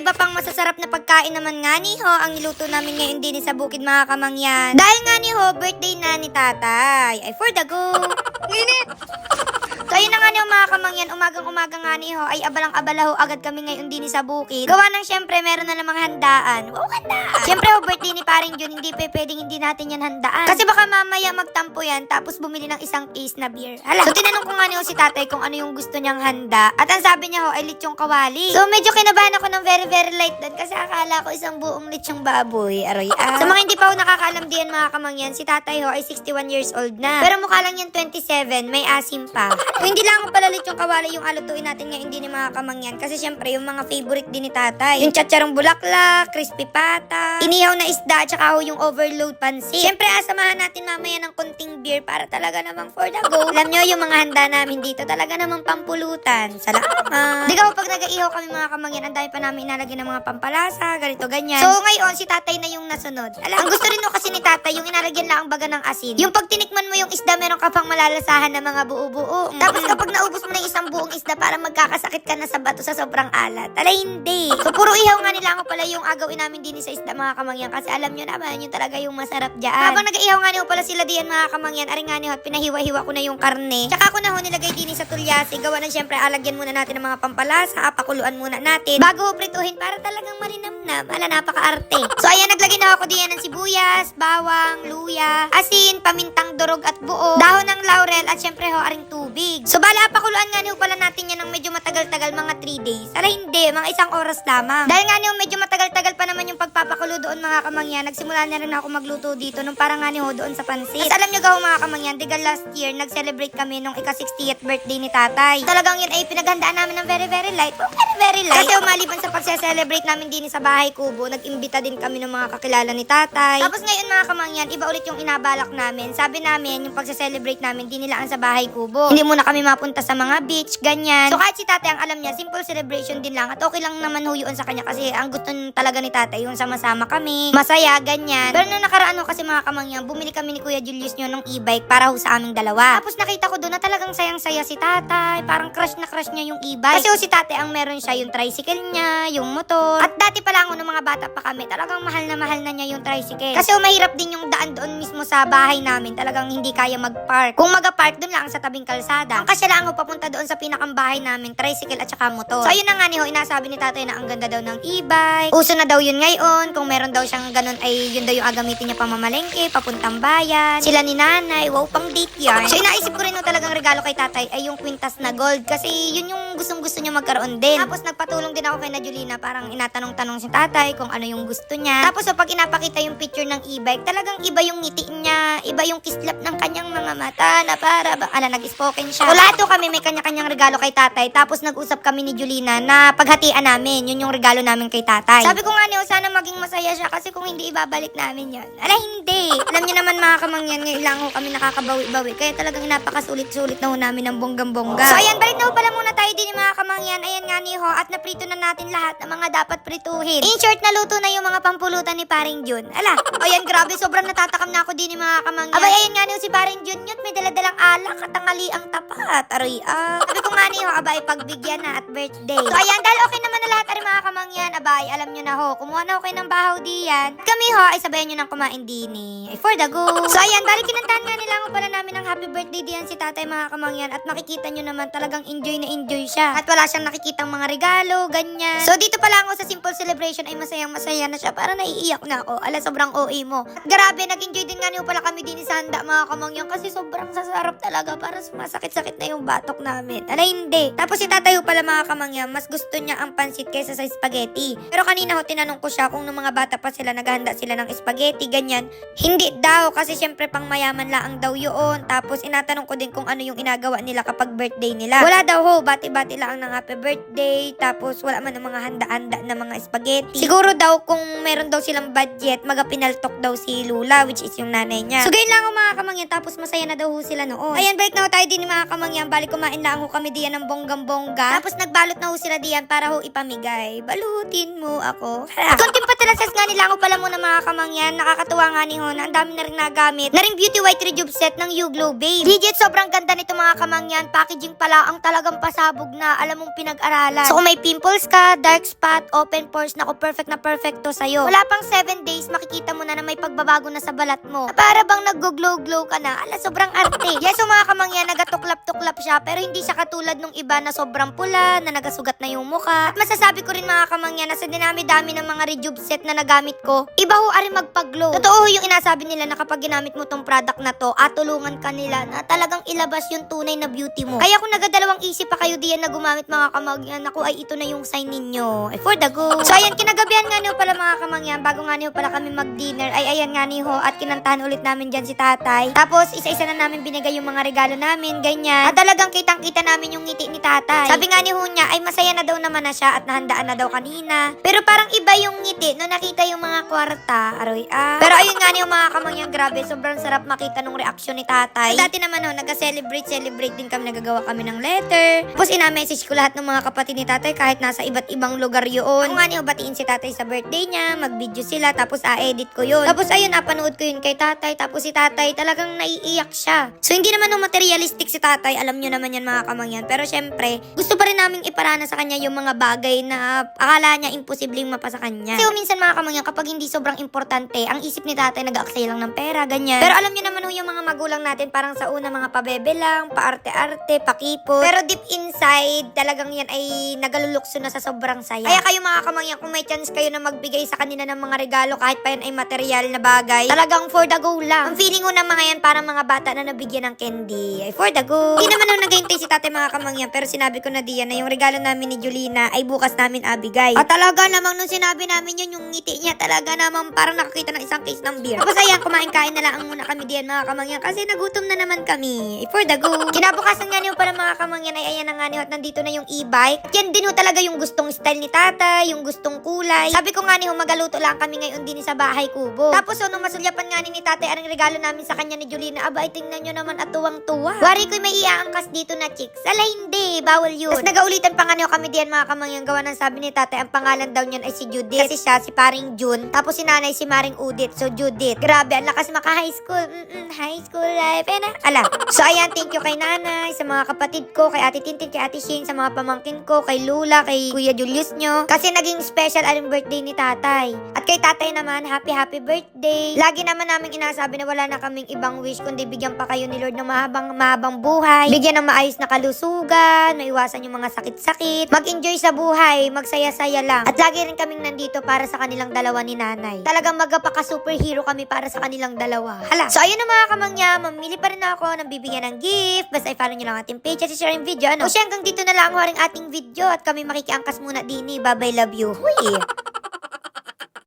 iba pang masasarap na pagkain naman nga ni ho ang niluto namin ngayon din sa bukid mga kamangyan. Dahil nga ni ho, birthday na ni tatay. Ay, for the go. Nginit! So ayun na nga niyo mga kamangyan, umagang-umaga nga ni ho, ay abalang-abala ho agad kami ngayon din sa bukid. Gawa ng syempre, meron na namang handaan. Wow, handaan! Syempre ho, birthday ni paring Jun, hindi pa pwedeng hindi natin yan handaan. Kasi baka mamaya magtampo yan, tapos bumili ng isang case na beer. Hala. So tinanong ko nga ni si tatay kung ano yung gusto niyang handa. At ang sabi niya ho, ay lechong kawali. So medyo kinabahan ako ng very very light doon kasi akala ko isang buong lechong baboy. Aroy ah. Sa mga hindi pa ho nakakaalam diyan mga kamangyan, si tatay ho ay 61 years old na. Pero mukha lang yan 27, may asim pa. Hindi lang pala lechong kawali yung alutuin natin ngayon din ni mga kamangyan kasi syempre yung mga favorite din ni tatay. Yung chacharong bulaklak, crispy pata, inihaw na isda, tsaka ho yung overload pansit. Syempre asamahan natin mamaya ng konting beer para talaga namang for the go. Alam nyo, yung mga handa namin dito talaga namang pampulutan. Salamat. Di ka pag nag-ihaw kami mga kamangyan, ang dami pa namin inalagyan ng mga pampalasa, ganito, ganyan. So ngayon, si tatay na yung nasunod. Alam, ang gusto rin ho kasi ni tatay, yung inalagyan lang ang baga ng asin. Yung pag tinikman mo yung isda, meron ka pang malalasahan ng mga buo-buo. Tapos kapag naubos mo na isang buong isda, para magkakasakit ka na sa bato sa sobrang alat. Alay, hindi. So puro ihaw nga nila ako pala yung agawin namin din sa isda mga kamangyan kasi alam nyo naman, yun talaga yung masarap dyan. Habang nag-ihaw nga niyo pala sila diyan mga kamangyan, aring nga niyo, pinahiwa-hiwa ko na yung karne. Tsaka ako na ho nilagay din sa tulyasi. Gawa ng syempre, alagyan muna natin ng mga pampalasa, pakuluan muna natin. Bago ho prituhin para talagang marinamnam. Ala, napaka-arte. So ayan, naglagay na ako diyan ng sibuyas, bawang, luya, asin, pamintang durog at buo, dahon ng laurel at syempre ho, aring tubig. So bala, pakuluan nga niyo pala natin yan ng medyo matagal-tagal, mga 3 days. Ala, hindi, mga isang oras lamang. Dahil nga niyo, medyo matagal-tagal pa naman yung pagpapakulo doon mga kamangyan. Nagsimula na rin ako magluto dito nung parang nga niyo doon sa pansit. Tapos alam niyo gaw mga kamangyan, diga last year, nag-celebrate kami nung ika-60th birthday ni tatay. Talagang yun ay pinaghandaan namin ng very, very light. Very, very light. Kasi umaliban sa pagse-celebrate namin din sa bahay kubo, nag-imbita din kami ng mga kakilala ni tatay. Tapos ngayon mga kamangyan, iba ulit yung inabalak namin. Sabi namin, yung pagse-celebrate namin, di nila ang sa bahay kubo. Hindi muna kami mapunta sa mga beach, ganyan. So kahit si tatay ang alam niya, simple celebration din lang. At okay lang naman ho yun sa kanya kasi ang gusto talaga ni tatay, yung sama-sama kami, masaya, ganyan. Pero nung nakaraan ho kasi mga kamangyan, bumili kami ni Kuya Julius nyo ng e-bike para ho sa aming dalawa. Tapos nakita ko doon na talagang sayang-saya si tatay. Parang crush na crush niya yung e-bike. Kasi ho si tatay ang meron siya yung tricycle niya, yung motor. At dati pa lang ho, nung mga bata pa kami, talagang mahal na mahal na niya yung tricycle. Kasi ho, mahirap din yung daan doon mismo sa bahay namin. Talagang hindi kaya mag-park. Kung mag-park, doon lang sa tabing kalsada. Ang kasya lang ho, papunta doon sa pinakang bahay namin, tricycle at saka motor. So ayun na nga ni ho, inasabi ni tatay na ang ganda daw ng e-bike. Uso na daw yun ngayon. Kung meron daw siyang ganun ay yun daw yung agamitin niya pamamalengke, papuntang bayan. Sila ni nanay, wow, pang date yan. So inaisip ko rin no talagang regalo kay tatay ay yung kwintas na gold kasi yun yung gustong gusto niya magkaroon din. Tapos nagpatulong din ako kay na Julina parang inatanong-tanong si tatay kung ano yung gusto niya. Tapos so, pag inapakita yung picture ng e-bike, talagang iba yung ngiti niya, iba yung kislap ng kanyang mga mata na para ba, ala, nag-spoken siya. So lahat to kami may kanya-kanyang regalo kay tatay. Tapos nag-usap kami ni Julina na paghatian namin, yun yung regalo namin kay tatay. Sabi ko nga niyo, sana maging masaya siya kasi kung hindi ibabalik namin yan. Ala, hindi. Alam niyo naman mga kamangyan, ngayon lang ho kami nakakabawi-bawi. Kaya talagang napakasulit-sulit na ho namin ng bonggang-bongga. So ayan, balik na ho pala muna tayo din mga kamangyan. Ayan nga ni ho, at naprito na natin lahat ng mga dapat prituhin. In short, naluto na yung mga pampulutan ni Paring Jun. Ala, ayan, grabe, sobrang natatakam na ako din mga kamangyan. Abay, ayan nga ni ho, si Paring Jun yun, may daladalang alak at ang tapat. Aroy, ah. Sabi ko nga ni ho, abay, pagbigyan na at birthday. So ayan, dahil okay naman na lahat ari mga kamangyan, abay, alam nyo na ho, kumuha na ho kayo ng bahaw diyan. Kami ho, ay sabayan nyo ng kumain din eh. For the go. So ayan, balik kinantahan nga nila ako pala namin ng happy birthday diyan si tatay mga kamangyan at makikita nyo naman talagang enjoy na enjoy siya. At wala siyang nakikitang mga regalo, ganyan. So dito pa lang ako sa simple celebration ay masayang masaya na siya. Para naiiyak na ako. Ala, sobrang OA mo. At grabe, nag-enjoy din nga niyo pala kami din sa handa mga kamangyan kasi sobrang sasarap talaga. Para sumasakit-sakit na yung batok namin. Ala, hindi. Tapos si tatay ho pala mga kamangyan, mas gusto niya ang pansit kaysa sa spaghetti. Pero kanina ho, tinanong ko siya kung nung mga bata pa sila naghahanda sila ng spaghetti, ganyan. Hindi daw kasi syempre pang mayaman lang daw yun. Tapos inatanong ko din kung ano yung inagawa nila kapag birthday nila. Wala daw ho, bati-bati lang ng happy birthday. Tapos wala man ng mga handa-handa na mga spaghetti. Siguro daw kung meron daw silang budget, magapinaltok daw si Lula, which is yung nanay niya. So, ganyan lang ako mga kamangyan, tapos masaya na daw ho sila noon. Ayan, balik na ho tayo din mga kamangyan, balik kumain lang ho kami diyan ng bonggang-bongga. Tapos nagbalot na ho sila diyan para ho ipamigay. Balutin mo ako. Konting patilasas nga nila ako pala muna mga kamangyan, nakakatuwa nga ni Hona, ang dami na rin nagamit. Na rin beauty white rejuve set ng You Glow Babe. Legit, sobrang ganda nito mga kamangyan, packaging pala ang talagang pasabog na alam mong pinag-aralan. So kung may pimples ka, dark spot, open pores, nako perfect na perfect to sa'yo. Wala pang 7 days, makikita mo na na may pagbabago na sa balat mo. Na para bang nag-glow-glow ka na. Ala, sobrang arte. Yes, so mga kamangyan, nagatuklap-tuklap siya, pero hindi siya katulad nung iba na sobrang pula, na nagasugat na yung muka. At masasabi ko rin mga kamangyan, na sa dinami-dami ng mga rejuve set na nagamit ko, iba ho ari magpag-glow. Totoo ho yung inasabi nila na kapag ginamit mo tong product na to, at tulungan ka nila na talagang ilabas yung tunay na beauty mo. Kaya kung nagadalawang isip pa kayo diyan na gumamit mga kamangyan, ako ay ito na yung sign ninyo. Ay, for the go. So ayan, kinagabihan nga niyo pala mga kamangyan, bago nga niyo pala kami mag-dinner, ay ayan nga niyo at kinantahan ulit namin dyan si tatay. Tapos isa-isa na namin binigay yung mga regalo namin, ganyan. At talagang kitang-kita namin yung ngiti ni tatay. Sabi nga ni Ho niya, ay masaya na daw naman na siya at nahandaan na daw kanina. Pero parang iba yung ngiti no nakita yung mga kwarta. Aroy ah. Pero ayun nga niyo mga kamangyan, grabe, sobrang sarap makita nung reaksyon ni tatay. Dati naman ho, nag-celebrate, celebrate din kami, nagagawa kami ng letter. Tapos ina-message ko lahat ng mga kapatid ni tatay kahit nasa iba't ibang lugar yun. Ako nga niyo, batiin si tatay sa birthday niya, mag-video sila, tapos a-edit ko yun. Tapos ayun, napanood ko yun kay tatay, tapos si tatay talagang naiiyak siya. So hindi naman nung materialistic si tatay, alam nyo naman yan mga kamangyan. Pero syempre, gusto pa rin naming iparana sa kanya yung mga bagay na akala niya imposibleng mapa sa kanya. Kasi minsan mga kamangyan, kapag hindi sobrang importante, ang isip ni tatay nag-aaksay lang ng pera, ganyan. Pero alam nyo naman ho, yung mga magulang natin, parang sa una mga pabebe lang, paarte-arte, pakipot. Pero deep inside, talagang yan ay nagalulukso na sa sobrang saya. Kaya kayo mga kamangyan, kung may chance kayo na magbigay sa kanila ng mga regalo kahit pa yan ay material na bagay, talagang for the go lang. Ang feeling ko na mga yan parang mga bata na nabigyan ng candy. Ay for the go. Hindi naman nung naghihintay si tatay mga kamangyan, pero sinabi ko na diyan na yung regalo namin ni Julina ay bukas namin abigay. At talaga namang nung sinabi namin yun, yung ngiti niya talaga namang parang nakakita ng isang case ng beer. Tapos ayan, kumain-kain na lang muna kami diyan mga kamangyan kasi nagutom na naman kami. For the go. Kinabukasan nga niyo pala mga kamangyan ay ayan na nga niyo at nandito na yung e-bike. Yan din ho talaga yung gustong style ni tatay, yung gustong kulay. Sabi ko nga ni ho, magaluto lang kami ngayon din sa bahay kubo. Tapos nung masulyapan nga ni ni ang regalo namin sa kanya ni Julina, aba tingnan nyo naman at tuwang-tuwa. Wari ko may iaangkas dito na chicks. Sala hindi, bawal yun. Tapos nagaulitan pa nga niyo kami diyan mga kamangyan gawa ng sabi ni tatay, ang pangalan daw niyan ay si Judith. Kasi siya si paring June. Tapos si nanay si Maring Udit. So Judith. Grabe, ang lakas maka high school. Mm-mm, high school life. Eh na. Ala. So ayan, thank you kay nanay, sa mga kapatid ko, kay ate Tintin, kay ate Shane, sa mga pamangkin ko, kay Lula, kay Kuya Julius nyo. Kasi naging special ang birthday ni tatay. At kay tatay naman, happy happy birthday. Lagi naman namin inasabi na wala na kaming ibang wish kundi bigyan pa kayo ni Lord ng mahabang mahabang buhay. Bigyan ng maayos na kalusugan, maiwasan yung mga sakit-sakit. Mag-enjoy sa buhay, magsaya-saya lang. At lagi rin kaming nandito para sa kanilang dalawa ni nanay. Talagang magapaka-superhero kami para sa kanilang dalawa. Hala. So ayun na mga kamangya, mamili pa rin ako ng bibigyan ng gift. Basta i-follow nyo lang ating page at i-share yung video. Ano? O siya hanggang dito na lang ho ang ating video at kami makikiangkas muna din. Bye-bye, love you. Huy!